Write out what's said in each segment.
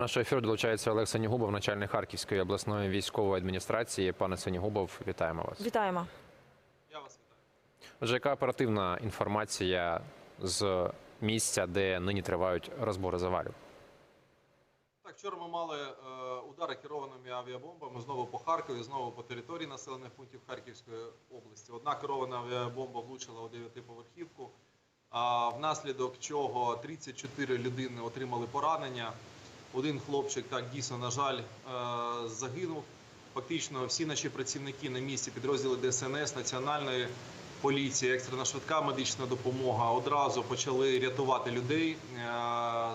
Нашого ефіру долучається Олег Сенігубов, начальник Харківської обласної військової адміністрації. Пане Сенігубов, вітаємо вас. Вітаємо. Я вас вітаю. Отже, яка оперативна інформація з місця, де нині тривають розбори завалів? Так, вчора ми мали е, удари керованими авіабомбами знову по Харкові, знову по території населених пунктів Харківської області. Одна керована авіабомба влучила у дев'ятиповерхівку, а внаслідок чого 34 людини отримали поранення. Один хлопчик так дійсно, на жаль, е, загинув. Фактично, всі наші працівники на місці, підрозділи ДСНС, Національної поліції, екстрена швидка медична допомога одразу почали рятувати людей, е,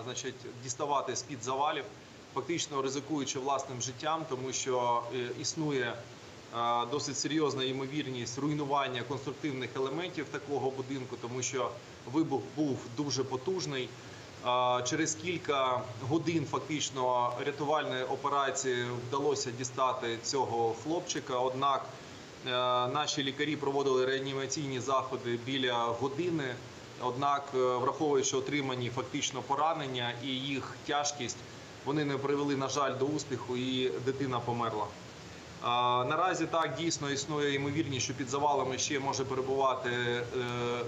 значить, діставати з-під завалів, фактично ризикуючи власним життям, тому що е, існує досить серйозна ймовірність руйнування конструктивних елементів такого будинку, тому що вибух був дуже потужний. Через кілька годин фактично рятувальної операції вдалося дістати цього хлопчика. Однак е, наші лікарі проводили реанімаційні заходи біля години. Однак, е, враховуючи отримані фактично поранення і їх тяжкість, вони не привели, на жаль, до успіху, і дитина померла. Наразі так дійсно існує ймовірність, що під завалами ще може перебувати е,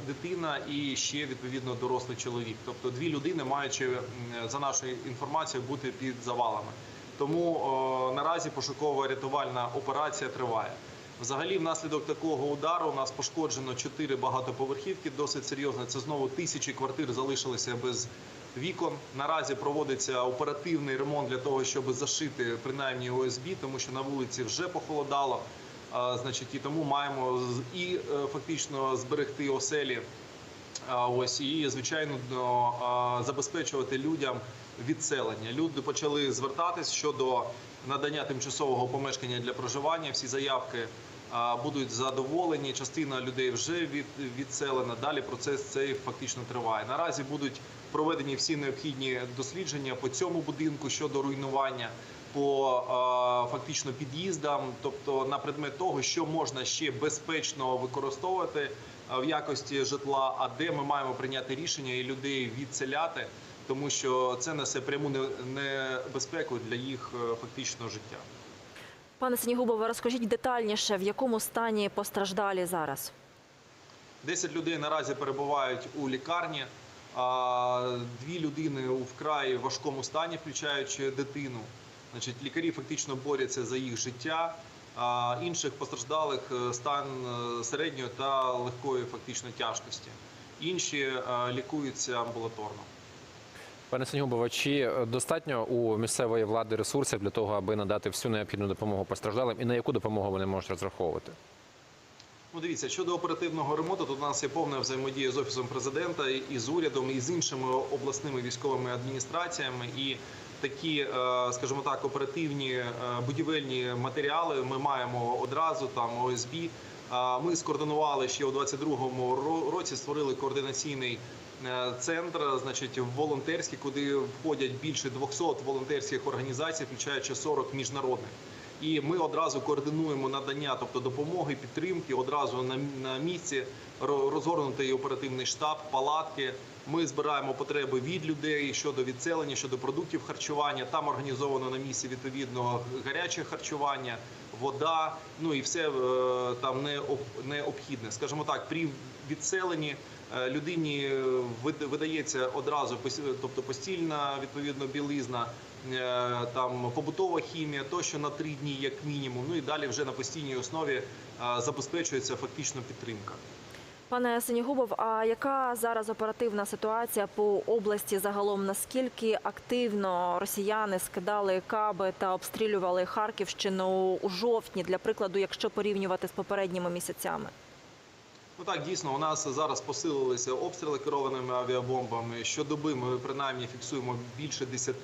дитина і ще відповідно дорослий чоловік. Тобто дві людини, маючи за нашою інформацією, бути під завалами. Тому наразі пошукова рятувальна операція триває. Взагалі, внаслідок такого удару у нас пошкоджено чотири багатоповерхівки. Досить серйозно. Це знову тисячі квартир залишилися без вікон. Наразі проводиться оперативний ремонт для того, щоб зашити принаймні ОСБ, тому що на вулиці вже похолодало. А, значить, і тому маємо і е, фактично зберегти оселі. А, Ось і звичайно забезпечувати людям відселення. Люди почали звертатись щодо надання тимчасового помешкання для проживання. Всі заявки будуть задоволені. Частина людей вже від, відселена. Далі процес цей фактично триває. Наразі будуть проведені всі необхідні дослідження по цьому будинку щодо руйнування. По фактично під'їздам, тобто на предмет того, що можна ще безпечно використовувати в якості житла, а де ми маємо прийняти рішення і людей відселяти, тому що це несе пряму небезпеку для їх е, фактично життя. Пане Сенігубове, розкажіть детальніше, в якому стані постраждалі зараз? 10 людей наразі перебувають у лікарні. а Дві людини у вкрай важкому стані, включаючи дитину. Значить, лікарі фактично борються за їх життя. А інших постраждалих е, стан е, середньої та легкої фактично тяжкості. Інші лікуються амбулаторно. Пане Сенігубов, чи достатньо у місцевої влади ресурсів для того, аби надати всю необхідну допомогу постраждалим, і на яку допомогу вони можуть розраховувати? Ну, дивіться, щодо оперативного ремонту, тут у нас є повна взаємодія з офісом президента і- з урядом, і з іншими обласними військовими адміністраціями. І такі, е, скажімо так, оперативні е, будівельні матеріали ми маємо одразу там ОСБ. Ми скоординували ще у 22-му році, створили координаційний е, центр, значить, волонтерський, куди входять більше 200 волонтерських організацій, включаючи 40 міжнародних. І ми одразу координуємо надання, тобто допомоги, підтримки одразу на, на місці ро- розгорнутий оперативний штаб, палатки. Ми збираємо потреби від людей щодо відселення, щодо продуктів харчування. Там організовано на місці відповідно гаряче харчування, вода. Ну і все е, там необ- необхідне. Скажімо так, при відселенні е, людині е, видається одразу тобто постільна відповідно білизна, е, там побутова хімія, тощо на три дні, як мінімум. Ну і далі вже на постійній основі е, забезпечується фактично підтримка. Пане Сенігубов, а яка зараз оперативна ситуація по області загалом? Наскільки активно росіяни скидали каби та обстрілювали Харківщину у жовтні, для прикладу, якщо порівнювати з попередніми місяцями? Ну так дійсно у нас зараз посилилися обстріли керованими авіабомбами. Щодоби ми принаймні фіксуємо більше 10,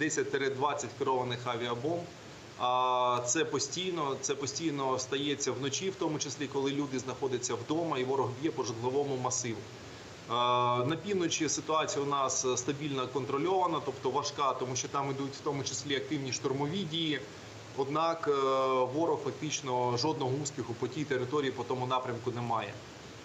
10-20 керованих авіабомб. А це постійно, це постійно стається вночі, в тому числі коли люди знаходяться вдома і ворог б'є по житловому масиву. На півночі ситуація у нас стабільно контрольована, тобто важка, тому що там йдуть в тому числі активні штурмові дії. Однак е, ворог фактично жодного успіху по тій території, по тому напрямку немає.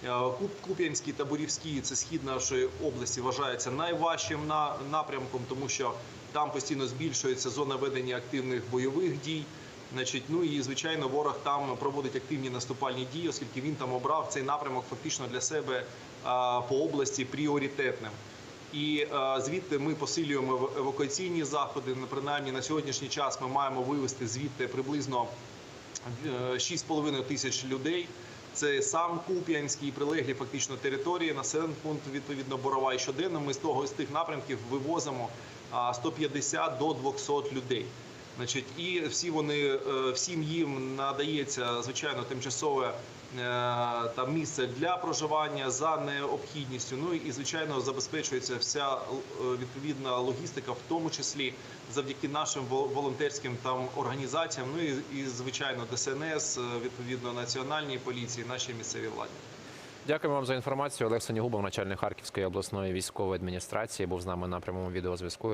Е, Куп- Куп'янський та Бурівський це схід нашої області вважається найважчим на- напрямком, тому що Там постійно збільшується зона ведення активних бойових дій. Значить, ну і звичайно, ворог там проводить активні наступальні дії, оскільки він там обрав цей напрямок фактично для себе по області пріоритетним. І е, звідти ми посилюємо ев- евакуаційні заходи. Принаймні на сьогоднішній час ми маємо вивести звідти приблизно е, 6,5 тисяч людей. Це сам Куп'янський і прилеглі фактично території, населений пункт відповідно Борова. І щоденно ми з того з тих напрямків вивозимо а, 150 до 200 людей. Значить, і всі вони е, всім їм надається звичайно тимчасове е, там місце для проживання за необхідністю. Ну і звичайно забезпечується вся е, відповідна логістика, в тому числі завдяки нашим вол- волонтерським там організаціям. Ну і, і звичайно ДСНС, е, відповідно національній поліції, нашій місцевій владі. Дякуємо вам за інформацію. Олег Сенігубов, начальник Харківської обласної військової адміністрації, був з нами на прямому відеозв'язку.